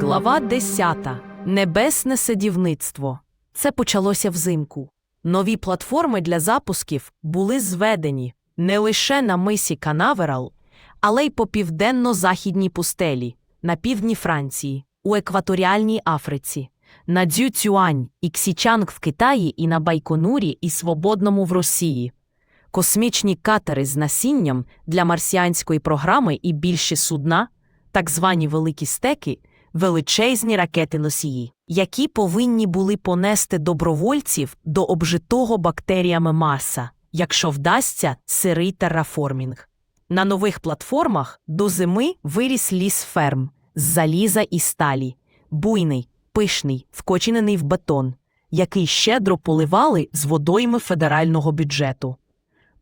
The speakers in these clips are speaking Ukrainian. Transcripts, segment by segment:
Глава 10. Небесне садівництво. Це почалося взимку. Нові платформи для запусків були зведені не лише на мисі Канаверал, але й по південно-західній пустелі, на півдні Франції, у екваторіальній Африці, на Дзюцюань і Ксічанг в Китаї і на Байконурі і Свободному в Росії. Космічні катери з насінням для марсіанської програми і більші судна, так звані великі стеки, величезні ракети носії, які повинні були понести добровольців до обжитого бактеріями Марса, якщо вдасться сирий терраформінг. На нових платформах до зими виріс ліс ферм з заліза і сталі, буйний, пишний, вкоченений в бетон, який щедро поливали з водойми федерального бюджету.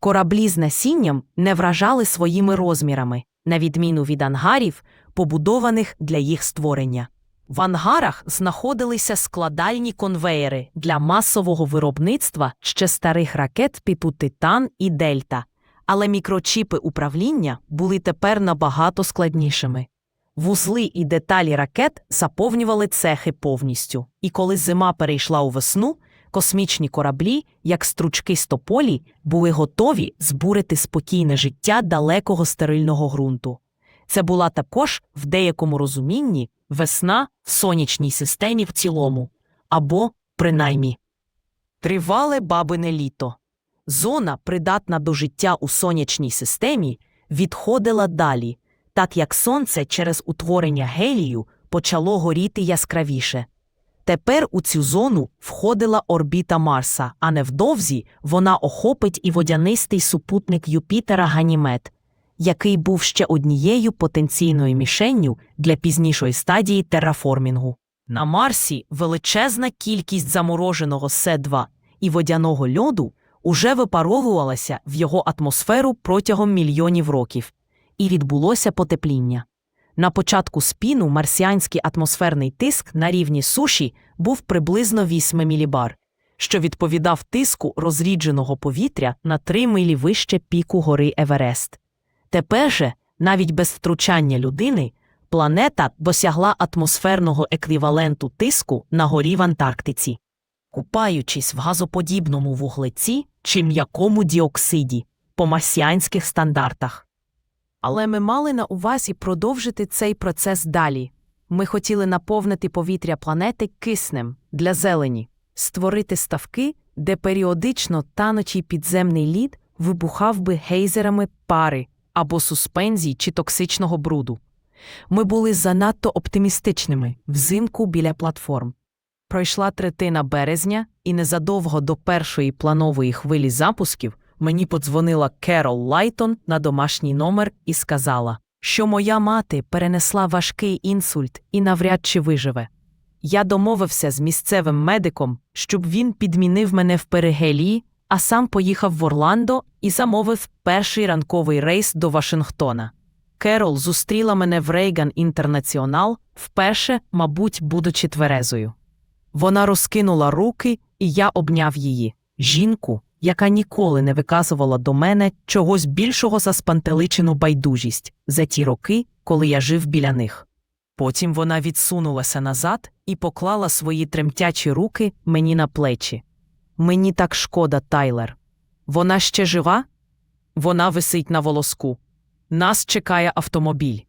Кораблі з насінням не вражали своїми розмірами, на відміну від ангарів, побудованих для їх створення. В ангарах знаходилися складальні конвеєри для масового виробництва ще старих ракет типу Титан і Дельта, але мікрочіпи управління були тепер набагато складнішими. Вузли і деталі ракет заповнювали цехи повністю, і коли зима перейшла у весну, космічні кораблі, як стручки з тополі, були готові збурити спокійне життя далекого стерильного ґрунту. Це була також, в деякому розумінні, весна в сонячній системі в цілому, або, принаймні, тривале бабине літо. Зона, придатна до життя у сонячній системі, відходила далі, так як сонце через утворення гелію почало горіти яскравіше. Тепер у цю зону входила орбіта Марса, а невдовзі вона охопить і водянистий супутник Юпітера Ганімед, який був ще однією потенційною мішенню для пізнішої стадії тераформінгу. На Марсі величезна кількість замороженого С2 і водяного льоду уже випаровувалася в його атмосферу протягом мільйонів років, і відбулося потепління. На початку спіну марсіанський атмосферний тиск на рівні суші був приблизно 8 мілібар, що відповідав тиску розрідженого повітря на 3 милі вище піку гори Еверест. Тепер же, навіть без втручання людини, планета досягла атмосферного еквіваленту тиску на горі в Антарктиці, купаючись в газоподібному вуглеці чи м'якому діоксиді по марсіанських стандартах. Але ми мали на увазі продовжити цей процес далі. Ми хотіли наповнити повітря планети киснем для зелені, створити ставки, де періодично танучий підземний лід вибухав би гейзерами пари або суспензій чи токсичного бруду. Ми були занадто оптимістичними взимку біля платформ. Пройшла третина березня, і незадовго до першої планової хвилі запусків мені подзвонила Керол Лайтон на домашній номер і сказала, що моя мати перенесла важкий інсульт і навряд чи виживе. Я домовився з місцевим медиком, щоб він підмінив мене в перигелії, а сам поїхав в Орландо і замовив перший ранковий рейс до Вашингтона. Керол зустріла мене в Рейган Інтернаціонал, вперше, мабуть, будучи тверезою. Вона розкинула руки, і я обняв її жінку, яка ніколи не виказувала до мене чогось більшого за спантеличену байдужість за ті роки, коли я жив біля них. Потім вона відсунулася назад і поклала свої тремтячі руки мені на плечі. Мені так шкода, Тайлер. Вона ще жива? Вона висить на волоску. Нас чекає автомобіль.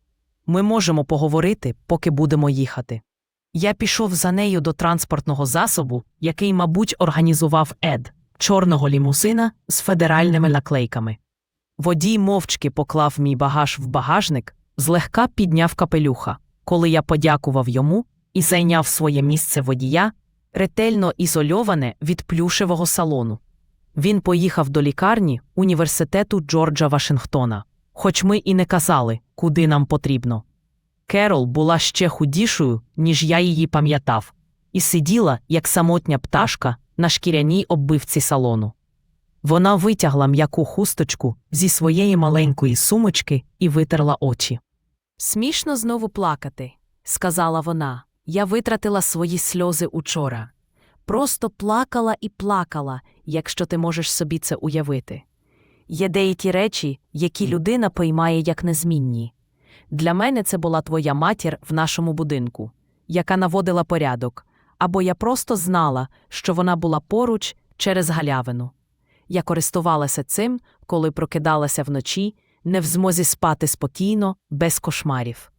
Ми можемо поговорити, поки будемо їхати. Я пішов за нею до транспортного засобу, який, мабуть, організував Ед, чорного лімузина з федеральними наклейками. Водій мовчки поклав мій багаж в багажник, злегка підняв капелюха, коли я подякував йому і зайняв своє місце водія, ретельно ізольоване від плюшевого салону. Він поїхав до лікарні університету Джорджа Вашингтона, хоч ми і не казали, куди нам потрібно. Керол була ще худішою, ніж я її пам'ятав, і сиділа, як самотня пташка, на шкіряній оббивці салону. Вона витягла м'яку хусточку зі своєї маленької сумочки і витерла очі. Смішно знову плакати, сказала вона. Я витратила свої сльози учора. Просто плакала і плакала, якщо ти можеш собі це уявити. Є деякі речі, які людина поймає як незмінні. Для мене це була твоя матір в нашому будинку, яка наводила порядок, або я просто знала, що вона була поруч через галявину. Я користувалася цим, коли прокидалася вночі, не в змозі спати спокійно, без кошмарів.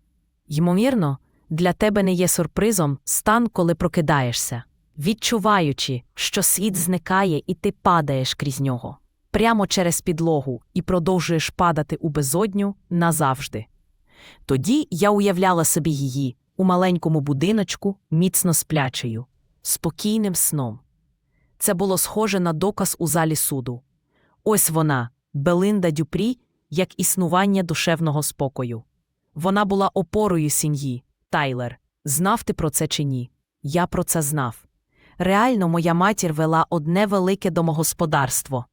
Ймовірно, для тебе не є сюрпризом стан, коли прокидаєшся, відчуваючи, що світ зникає і ти падаєш крізь нього, прямо через підлогу і продовжуєш падати у безодню назавжди. Тоді я уявляла собі її у маленькому будиночку, міцно сплячою, спокійним сном. Це було схоже на доказ у залі суду. Ось вона, Белинда Дюпрі, як існування душевного спокою. Вона була опорою сім'ї, Тайлер. Знав ти про це чи ні? Я про це знав. Реально, моя матір вела одне велике домогосподарство.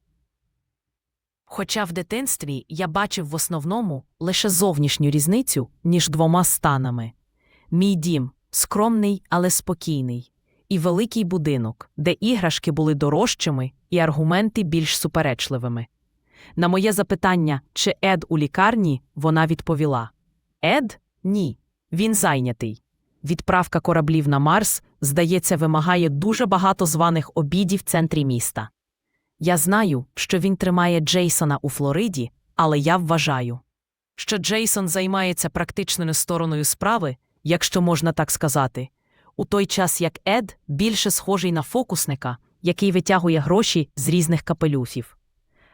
Хоча в дитинстві я бачив в основному лише зовнішню різницю між двома станами. Мій дім скромний, але спокійний, і великий будинок, де іграшки були дорожчими і аргументи більш суперечливими. На моє запитання, чи Ед у лікарні, вона відповіла: Ед? Ні. Він зайнятий. Відправка кораблів на Марс, здається, вимагає дуже багато званих обідів в центрі міста. Я знаю, що він тримає Джейсона у Флориді, але я вважаю, що Джейсон займається практичною стороною справи, якщо можна так сказати, у той час як Ед більше схожий на фокусника, який витягує гроші з різних капелюхів.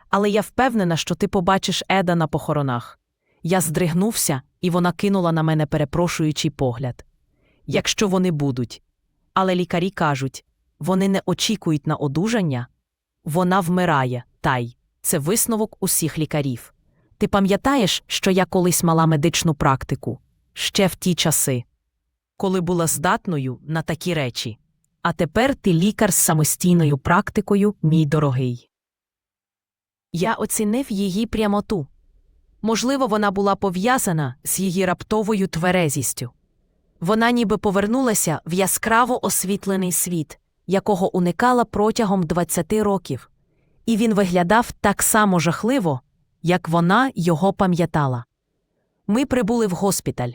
Але я впевнена, що ти побачиш Еда на похоронах. Я здригнувся, і вона кинула на мене перепрошуючий погляд. Якщо вони будуть. Але лікарі кажуть вони не очікують на одужання. Вона вмирає, тай. Це висновок усіх лікарів. Ти пам'ятаєш, що я колись мала медичну практику ще в ті часи, коли була здатною на такі речі. А тепер ти лікар з самостійною практикою, мій дорогий. Я оцінив її прямоту. Можливо, вона була пов'язана з її раптовою тверезістю. Вона ніби повернулася в яскраво освітлений світ, якого уникала протягом 20 років, і він виглядав так само жахливо, як вона його пам'ятала. Ми прибули в госпіталь.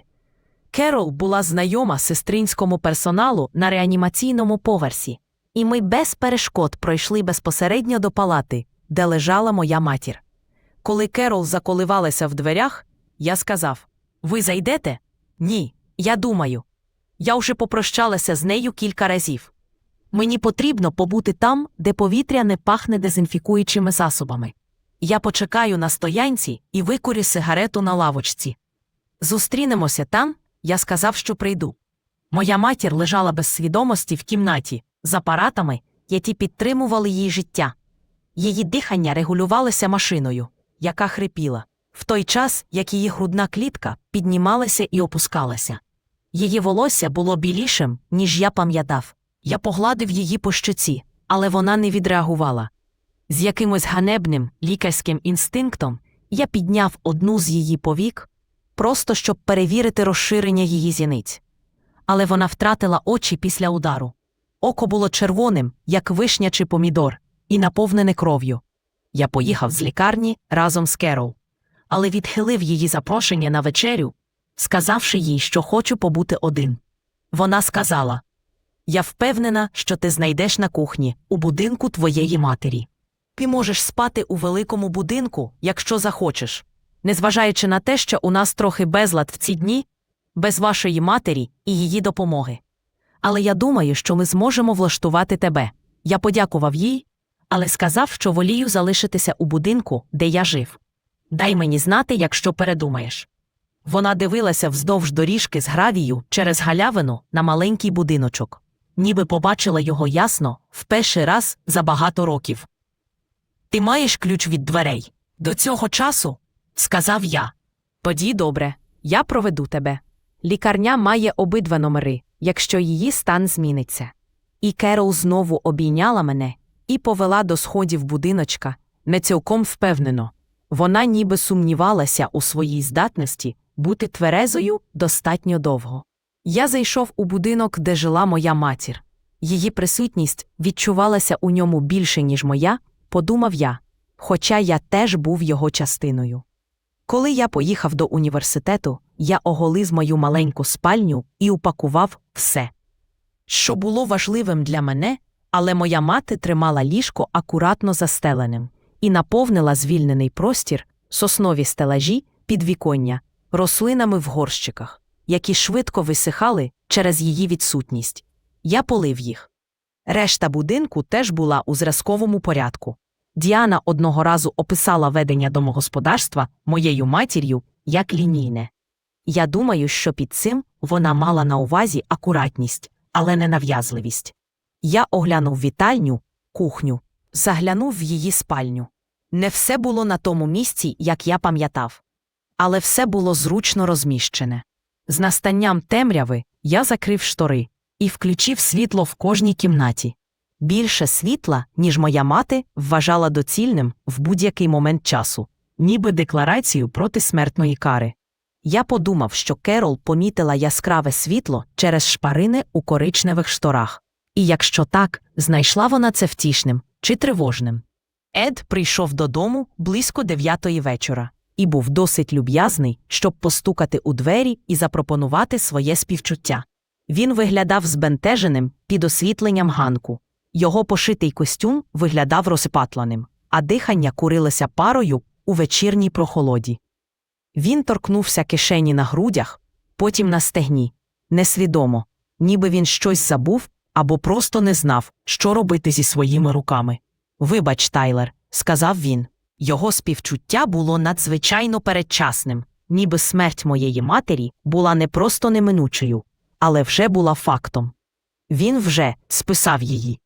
Керол була знайома сестринському персоналу на реанімаційному поверсі, і ми без перешкод пройшли безпосередньо до палати, де лежала моя матір. Коли Керол заколивалася в дверях, я сказав: Ви зайдете? Ні, я думаю. Я вже попрощалася з нею кілька разів. Мені потрібно побути там, де повітря не пахне дезінфікуючими засобами. Я почекаю на стоянці і викурю сигарету на лавочці. Зустрінемося там, я сказав, що прийду. Моя матір лежала без свідомості в кімнаті з апаратами, які підтримували її життя. Її дихання регулювалося машиною, яка хрипіла, в той час, як її грудна клітка піднімалася і опускалася. Її волосся було білішим, ніж я пам'ятав. Я погладив її по щоці, але вона не відреагувала. З якимось ганебним лікарським інстинктом я підняв одну з її повік, просто щоб перевірити розширення її зіниць. Але вона втратила очі після удару. Око було червоним, як вишня чи помідор, і наповнене кров'ю. Я поїхав з лікарні разом з Керол, але відхилив її запрошення на вечерю, сказавши їй, що хочу побути один. Вона сказала: Я впевнена, що ти знайдеш на кухні у будинку твоєї матері. Ти можеш спати у великому будинку, якщо захочеш, незважаючи на те, що у нас трохи безлад в ці дні, без вашої матері і її допомоги. Але я думаю, що ми зможемо влаштувати тебе. Я подякував їй, але сказав, що волію залишитися у будинку, де я жив. Дай мені знати, якщо передумаєш. Вона дивилася вздовж доріжки з гравію через галявину на маленький будиночок, ніби побачила його ясно в перший раз за багато років. Ти маєш ключ від дверей. До цього часу, сказав я. Тоді добре, я проведу тебе. Лікарня має обидва номери, якщо її стан зміниться. І Керол знову обійняла мене і повела до сходів будиночка, не цілком впевнено. Вона ніби сумнівалася у своїй здатності бути тверезою достатньо довго. Я зайшов у будинок, де жила моя матір. Її присутність відчувалася у ньому більше, ніж моя, подумав я, хоча я теж був його частиною. Коли я поїхав до університету, я оголив мою маленьку спальню і упакував все. Що було важливим для мене, але моя мати тримала ліжко акуратно застеленим і наповнила звільнений простір, соснові стелажі, підвіконня, рослинами в горщиках, які швидко висихали через її відсутність. Я полив їх. Решта будинку теж була у зразковому порядку. Діана одного разу описала ведення домогосподарства моєю матір'ю як лінійне. Я думаю, що під цим вона мала на увазі акуратність, але не нав'язливість. Я оглянув вітальню, кухню, заглянув в її спальню. Не все було на тому місці, як я пам'ятав. Але все було зручно розміщене. З настанням темряви я закрив штори і включив світло в кожній кімнаті. Більше світла, ніж моя мати, вважала доцільним в будь-який момент часу, ніби декларацію проти смертної кари. Я подумав, що Керол помітила яскраве світло через шпарини у коричневих шторах. І якщо так, знайшла вона це втішним чи тривожним. Ед прийшов додому близько дев'ятої вечора і був досить люб'язний, щоб постукати у двері і запропонувати своє співчуття. Він виглядав збентеженим під освітленням ганку. Його пошитий костюм виглядав розпатланим, а дихання курилося парою у вечірній прохолоді. Він торкнувся кишені на грудях, потім на стегні, несвідомо, ніби він щось забув або просто не знав, що робити зі своїми руками. Вибач, Тайлер, сказав він. Його співчуття було надзвичайно передчасним, ніби смерть моєї матері була не просто неминучою, але вже була фактом. Він вже списав її.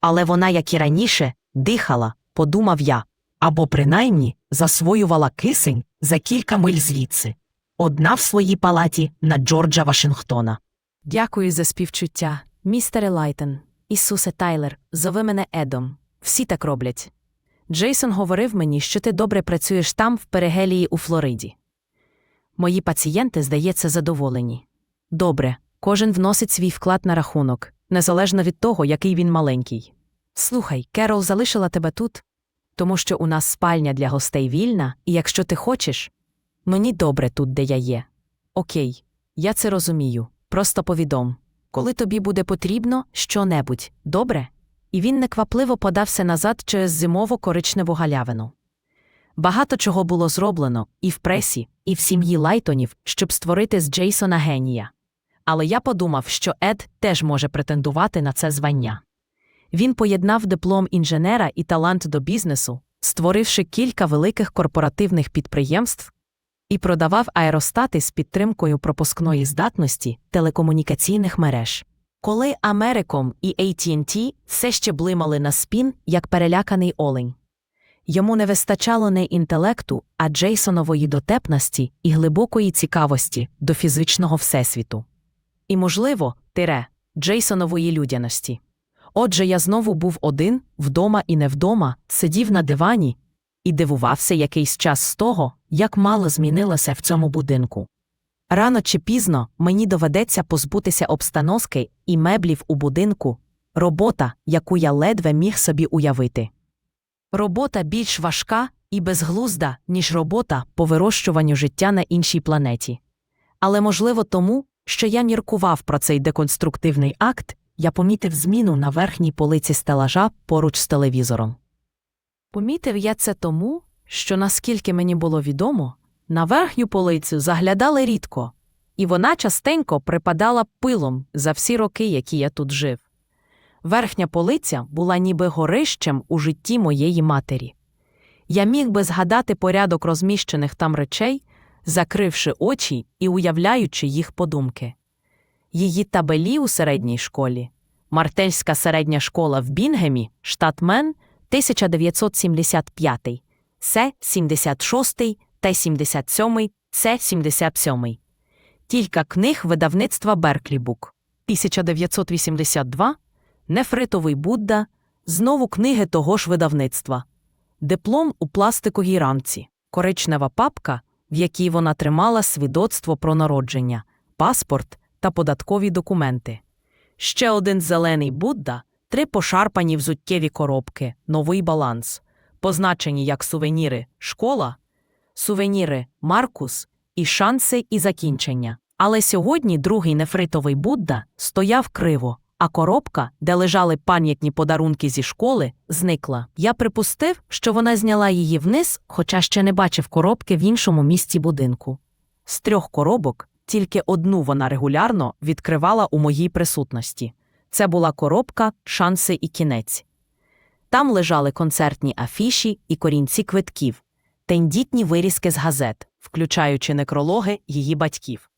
Але вона, як і раніше, дихала, подумав я, або принаймні засвоювала кисень за кілька миль звідси, одна в своїй палаті на Джорджа Вашингтона. Дякую за співчуття, містере Лайтон. Ісусе Тайлер, зови мене Едом. Всі так роблять. Джейсон говорив мені, що ти добре працюєш там, в Перегелії у Флориді. Мої пацієнти, здається, задоволені. Добре, кожен вносить свій вклад на рахунок, незалежно від того, який він маленький. Слухай, Керол залишила тебе тут, тому що у нас спальня для гостей вільна, і якщо ти хочеш, мені добре тут, де я є. Окей, я це розумію. Просто повідом. Коли тобі буде потрібно що-небудь, добре? І він неквапливо подався назад через зимово коричневу галявину. Багато чого було зроблено і в пресі, і в сім'ї Лайтонів, щоб створити з Джейсона генія. Але я подумав, що Ед теж може претендувати на це звання. Він поєднав диплом інженера і талант до бізнесу, створивши кілька великих корпоративних підприємств і продавав аеростати з підтримкою пропускної здатності телекомунікаційних мереж. Коли Америком і AT&T все ще блимали на спін, як переляканий олень. Йому не вистачало не інтелекту, а Джейсонової дотепності і глибокої цікавості до фізичного всесвіту. І, можливо, тире Джейсонової людяності. Отже, я знову був один, вдома і не вдома, сидів на дивані і дивувався якийсь час з того, як мало змінилося в цьому будинку. Рано чи пізно мені доведеться позбутися обстановки і меблів у будинку, робота, яку я ледве міг собі уявити. Робота більш важка і безглузда, ніж робота по вирощуванню життя на іншій планеті. Але можливо тому, що я міркував про цей деконструктивний акт, я помітив зміну на верхній полиці стелажа поруч з телевізором. Помітив я це тому, що, наскільки мені було відомо, на верхню полицю заглядали рідко, і вона частенько припадала пилом за всі роки, які я тут жив. Верхня полиця була ніби горищем у житті моєї матері. Я міг би згадати порядок розміщених там речей, закривши очі і уявляючи їх подумки. Її табелі у середній школі, Мартельська середня школа в Бінгемі, штат Мен, 1975, Се 76 та 77, Це 77. Кілька книг видавництва Берклі Бук, 1982, Нефритовий Будда, знову книги того ж видавництва, диплом у пластиковій рамці, коричнева папка, в якій вона тримала свідоцтво про народження, паспорт та податкові документи. Ще один зелений Будда, три пошарпані взуттєві коробки, новий баланс, позначені як сувеніри школа, сувеніри Маркус і шанси, і закінчення. Але сьогодні другий нефритовий Будда стояв криво, а коробка, де лежали пам'ятні подарунки зі школи, зникла. Я припустив, що вона зняла її вниз, хоча ще не бачив коробки в іншому місці будинку. З трьох коробок тільки одну вона регулярно відкривала у моїй присутності. Це була коробка, шанси і кінець. Там лежали концертні афіші і корінці квитків, тендітні вирізки з газет, включаючи некрологи її батьків.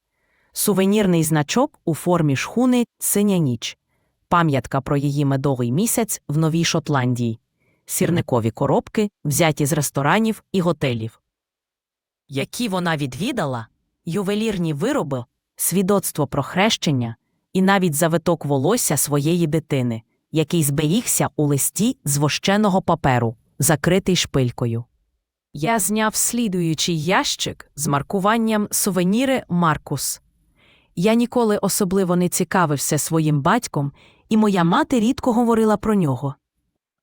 Сувенірний значок у формі шхуни Синя ніч, пам'ятка про її медовий місяць в Новій Шотландії, сірникові коробки, взяті з ресторанів і готелів. Які вона відвідала, ювелірні вироби, свідоцтво про хрещення і навіть завиток волосся своєї дитини, який зберігся у листі з вощеного паперу, закритий шпилькою. Я зняв слідуючий ящик з маркуванням сувеніри Маркус. Я ніколи особливо не цікавився своїм батьком, і моя мати рідко говорила про нього.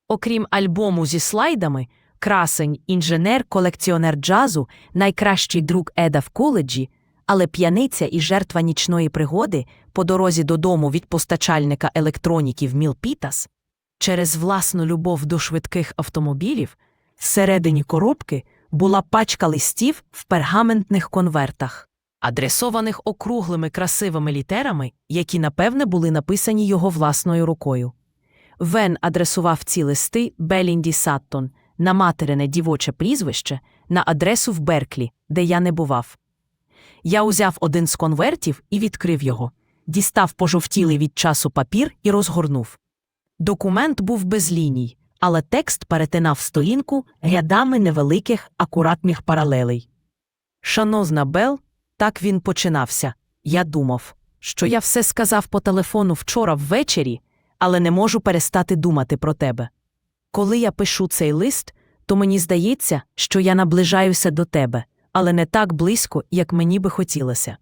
Окрім альбому зі слайдами, красень, інженер, колекціонер джазу, найкращий друг Еда в коледжі, але п'яниця і жертва нічної пригоди по дорозі додому від постачальника електроніків Мілпітас, через власну любов до швидких автомобілів, всередині коробки була пачка листів в пергаментних конвертах, адресованих округлими красивими літерами, які, напевне, були написані його власною рукою. Вен адресував ці листи Белінді Саттон на материне дівоче прізвище на адресу в Берклі, де я не бував. Я узяв один з конвертів і відкрив його, дістав пожовтілий від часу папір і розгорнув. Документ був без ліній, але текст перетинав сторінку рядами невеликих акуратних паралелей. Шановна Бел, так він починався. Я думав, що я все сказав по телефону вчора ввечері, але не можу перестати думати про тебе. Коли я пишу цей лист, то мені здається, що я наближаюся до тебе, але не так близько, як мені би хотілося.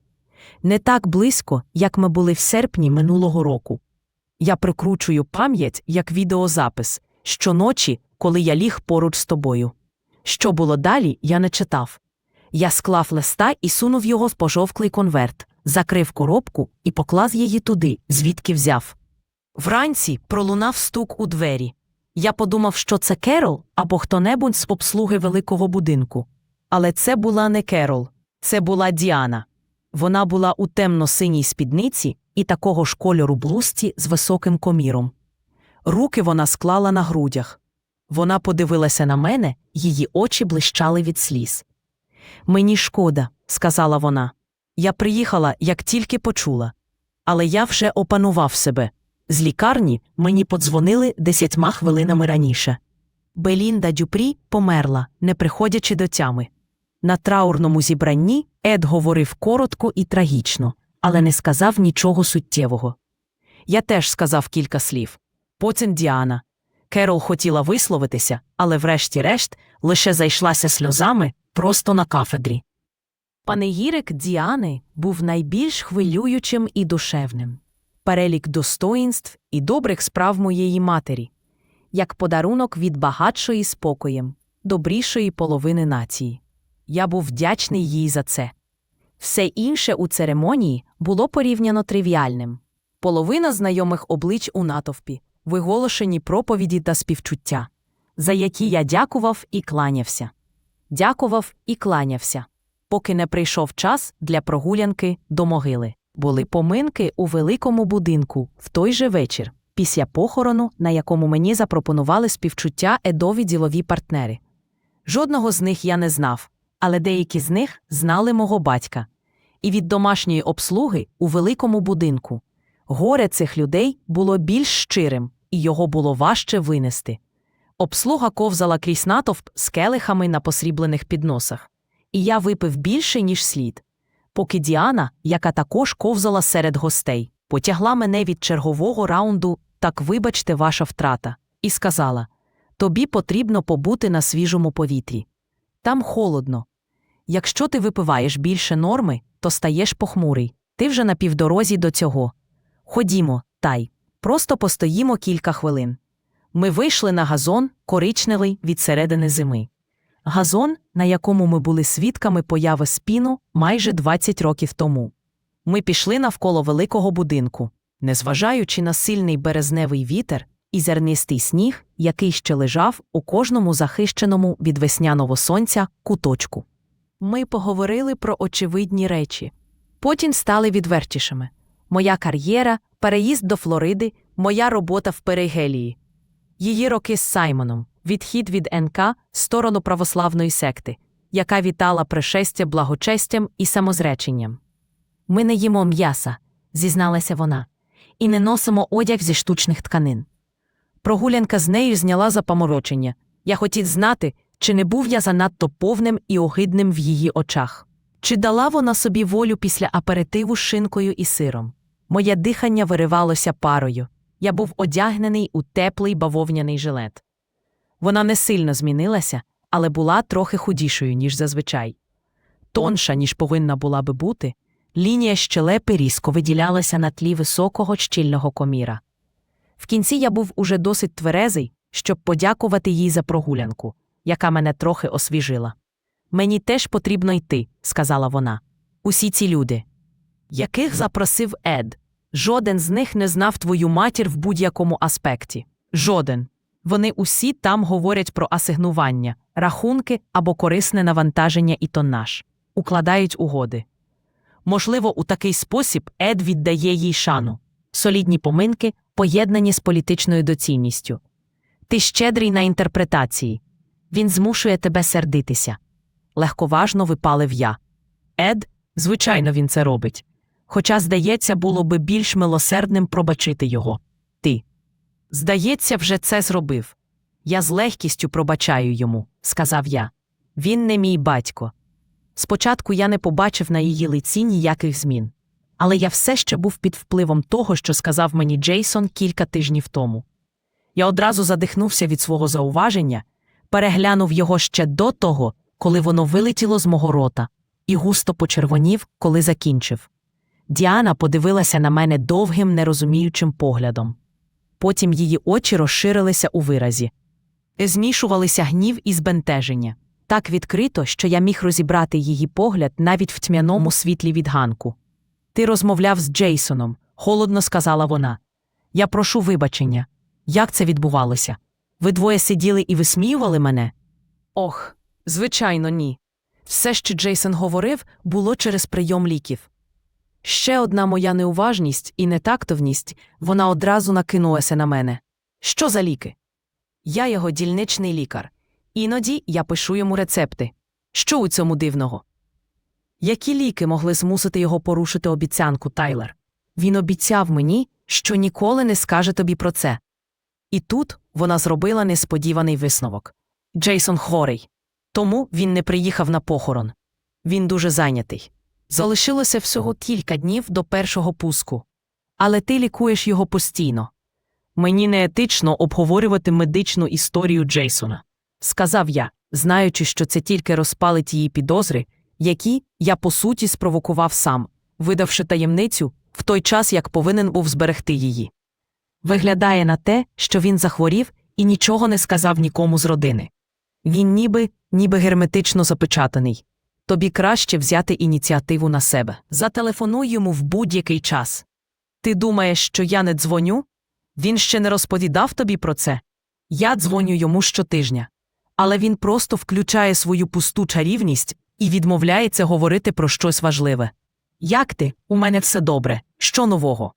Не так близько, як ми були в серпні минулого року. Я прикручую пам'ять як відеозапис щоночі, коли я ліг поруч з тобою. Що було далі, я не читав. Я склав листа і сунув його в пожовклий конверт, закрив коробку і поклав її туди, звідки взяв. Вранці пролунав стук у двері. Я подумав, що це Керол або хто-небудь з обслуги великого будинку. Але це була не Керол, це була Діана. Вона була у темно-синій спідниці і такого ж кольору блузці з високим коміром. Руки вона склала на грудях. Вона подивилася на мене, її очі блищали від сліз. Мені шкода, сказала вона. Я приїхала, як тільки почула. Але я вже опанував себе. З лікарні мені подзвонили десятьма хвилинами раніше. Белінда Дюпрі померла, не приходячи до тями. На траурному зібранні Ед говорив коротко і трагічно, але не сказав нічого суттєвого. Я теж сказав кілька слів. Потім Діана. Керол хотіла висловитися, але врешті-решт лише зайшлася сльозами просто на кафедрі. Панегірик Діани був найбільш хвилюючим і душевним. Перелік достоїнств і добрих справ моєї матері, як подарунок від багатшої спокоєм, добрішої половини нації. Я був вдячний їй за це. Все інше у церемонії було порівняно тривіальним. Половина знайомих облич у натовпі, виголошені проповіді та співчуття, за які я дякував і кланявся. Дякував і кланявся, поки не прийшов час для прогулянки до могили. Були поминки у великому будинку в той же вечір, після похорону, на якому мені запропонували співчуття едові ділові партнери. Жодного з них я не знав, але деякі з них знали мого батька. І від домашньої обслуги у великому будинку. Горе цих людей було більш щирим, і його було важче винести. Обслуга ковзала крізь натовп з келихами на посріблених підносах. І я випив більше, ніж слід. Поки Діана, яка також ковзала серед гостей, потягла мене від чергового раунду, так вибачте, ваша втрата, і сказала: Тобі потрібно побути на свіжому повітрі. Там холодно. Якщо ти випиваєш більше норми, то стаєш похмурий. Ти вже на півдорозі до цього. Ходімо, тай, просто постоїмо кілька хвилин. Ми вийшли на газон, коричневий від середини зими. газон, на якому ми були свідками появи спіну майже 20 років тому. Ми пішли навколо великого будинку, незважаючи на сильний березневий вітер і зернистий сніг, який ще лежав у кожному захищеному від весняного сонця куточку. Ми поговорили про очевидні речі. Потім стали відвертішими. Моя кар'єра, переїзд до Флориди, моя робота в Перигелії. Її роки з Саймоном, відхід від НК сторону православної секти, яка вітала пришестя благочестям і самозреченням. Ми не їмо м'яса, зізналася вона, і не носимо одяг зі штучних тканин. Прогулянка з нею зняла запаморочення. Я хотів знати, чи не був я занадто повним і огидним в її очах. Чи дала вона собі волю після аперитиву з шинкою і сиром? Моє дихання виривалося парою. Я був одягнений у теплий бавовняний жилет. Вона не сильно змінилася, але була трохи худішою, ніж зазвичай. Тонша, ніж повинна була би бути, лінія щелепи різко виділялася на тлі високого щільного коміра. В кінці я був уже досить тверезий, щоб подякувати їй за прогулянку, яка мене трохи освіжила. Мені теж потрібно йти, сказала вона. Усі ці люди. Яких запросив Ед? Жоден з них не знав твою матір в будь-якому аспекті. Жоден. Вони усі там говорять про асигнування, рахунки або корисне навантаження і тоннаж, укладають угоди. Можливо, у такий спосіб Ед віддає їй шану, солідні поминки, поєднані з політичною доцільністю. Ти щедрий на інтерпретації. Він змушує тебе сердитися. Легковажно випалив я. Ед, звичайно, він це робить. Хоча, здається, було би більш милосердним пробачити його. Ти. Здається, вже це зробив. Я з легкістю пробачаю йому, сказав я. Він не мій батько. Спочатку я не побачив на її лиці ніяких змін. Але я все ще був під впливом того, що сказав мені Джейсон кілька тижнів тому. Я одразу задихнувся від свого зауваження, переглянув його ще до того, коли воно вилетіло з мого рота, і густо почервонів, коли закінчив. Діана подивилася на мене довгим, нерозуміючим поглядом. Потім її очі розширилися у виразі. Змішувалися гнів і збентеження. Так відкрито, що я міг розібрати її погляд навіть в тьмяному світлі від ганку. Ти розмовляв з Джейсоном, холодно сказала вона. Я прошу вибачення. Як це відбувалося? Ви двоє сиділи і висміювали мене? Ох, звичайно, ні. Все, що Джейсон говорив, було через прийом ліків. Ще одна моя неуважність і нетактовність, вона одразу накинулася на мене. Що за ліки? Я його дільничний лікар. Іноді я пишу йому рецепти. Що у цьому дивного? Які ліки могли змусити його порушити обіцянку, Тайлер? Він обіцяв мені, що ніколи не скаже тобі про це. І тут вона зробила несподіваний висновок. Джейсон хворий, тому він не приїхав на похорон. Він дуже зайнятий. Залишилося всього кілька днів до першого пуску. Але ти лікуєш його постійно. Мені неетично обговорювати медичну історію Джейсона, сказав я, знаючи, що це тільки розпалить її підозри, які я по суті спровокував сам, видавши таємницю в той час, як повинен був зберегти її. Виглядає на те, що він захворів і нічого не сказав нікому з родини. Він ніби, ніби герметично запечатаний. Тобі краще взяти ініціативу на себе. Зателефонуй йому в будь-який час. Ти думаєш, що я не дзвоню? Він ще не розповідав тобі про це. Я дзвоню йому щотижня. Але він просто включає свою пусту чарівність і відмовляється говорити про щось важливе. Як ти? У мене все добре. Що нового?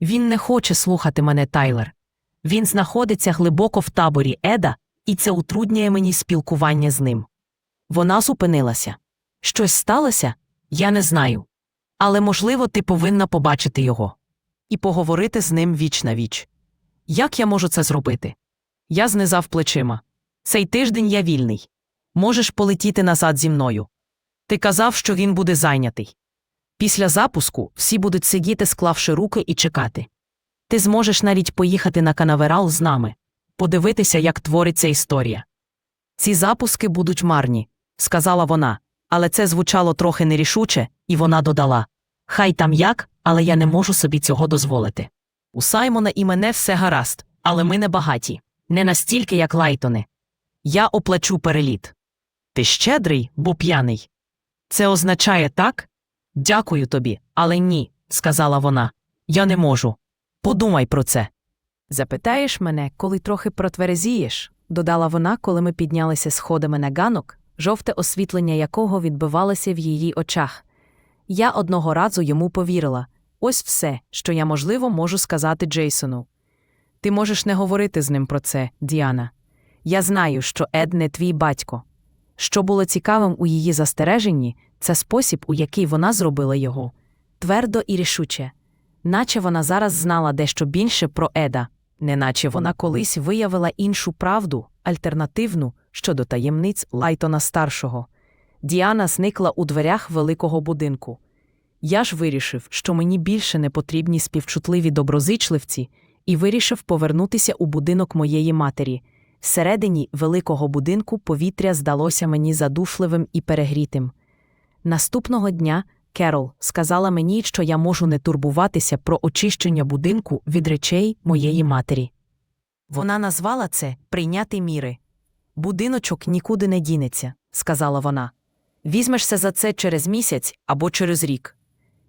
Він не хоче слухати мене, Тайлер. Він знаходиться глибоко в таборі Еда, і це утруднює мені спілкування з ним. Вона зупинилася. Щось сталося? Я не знаю. Але, можливо, ти повинна побачити його і поговорити з ним віч на віч. Як я можу це зробити? Я знизав плечима. Цей тиждень я вільний. Можеш полетіти назад зі мною. Ти казав, що він буде зайнятий. Після запуску всі будуть сидіти, склавши руки і чекати. Ти зможеш навіть поїхати на канаверал з нами, подивитися, як твориться історія. Ці запуски будуть марні, сказала вона, але це звучало трохи нерішуче, і вона додала Хай там як, але я не можу собі цього дозволити. У Саймона і мене все гаразд, але ми не багаті, не настільки, як Лайтони. Я оплачу переліт. Ти щедрий, бо п'яний. Це означає так? Дякую тобі, але ні, сказала вона. Я не можу. Подумай про це. Запитаєш мене, коли трохи протверезієш, додала вона, коли ми піднялися сходами на ганок, жовте освітлення якого відбивалося в її очах. Я одного разу йому повірила ось все, що я, можливо, можу сказати Джейсону. Ти можеш не говорити з ним про це, Діана. Я знаю, що Ед не твій батько. Що було цікавим у її застереженні, це спосіб, у який вона зробила його твердо і рішуче, наче вона зараз знала дещо більше про Еда, неначе вона колись виявила іншу правду, альтернативну щодо таємниць Лайтона старшого. Діана зникла у дверях великого будинку. Я ж вирішив, що мені більше не потрібні співчутливі доброзичливці, і вирішив повернутися у будинок моєї матері. Всередині великого будинку повітря здалося мені задушливим і перегрітим. Наступного дня Керол сказала мені, що я можу не турбуватися про очищення будинку від речей моєї матері. Вона назвала це прийняти міри. Будиночок нікуди не дінеться, сказала вона. Візьмешся за це через місяць або через рік.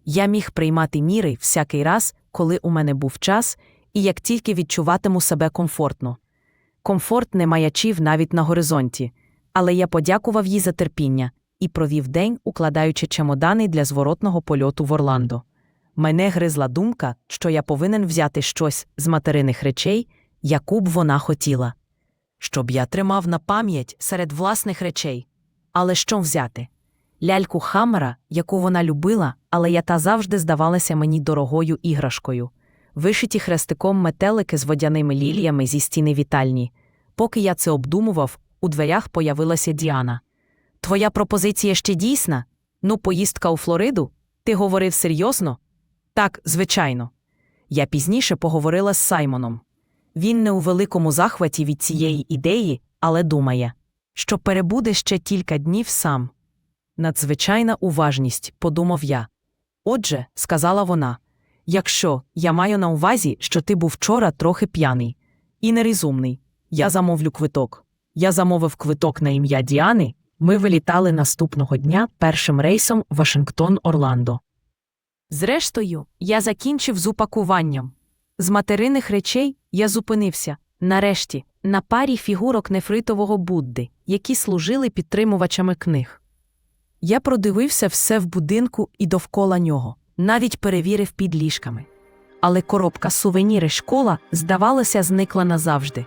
Я міг приймати міри всякий раз, коли у мене був час, і як тільки відчуватиму себе комфортно. Комфорт не маячив навіть на горизонті, але я подякував їй за терпіння і провів день, укладаючи чемодани для зворотного польоту в Орландо. Мене гризла думка, що я повинен взяти щось з материних речей, яку б вона хотіла. Щоб я тримав на пам'ять серед власних речей. Але що взяти? Ляльку Хаммера, яку вона любила, але я та завжди здавалася мені дорогою іграшкою вишиті хрестиком метелики з водяними ліліями зі стіни вітальні. Поки я це обдумував, у дверях появилася Діана. Твоя пропозиція ще дійсна? Ну, поїздка у Флориду? Ти говорив серйозно? Так, звичайно. Я пізніше поговорила з Саймоном. Він не у великому захваті від цієї ідеї, але думає, що перебуде ще кілька днів сам. Надзвичайна уважність, подумав я. Отже, сказала вона, якщо я маю на увазі, що ти був вчора трохи п'яний і нерозумний, я замовлю квиток. Я замовив квиток на ім'я Діани. Ми вилітали наступного дня першим рейсом Вашингтон-Орландо. Зрештою, я закінчив з упакуванням. З материних речей я зупинився, нарешті, на парі фігурок нефритового Будди, які служили підтримувачами книг. Я продивився все в будинку і довкола нього, навіть перевірив під ліжками. Але коробка сувеніри школа, здавалося, зникла назавжди.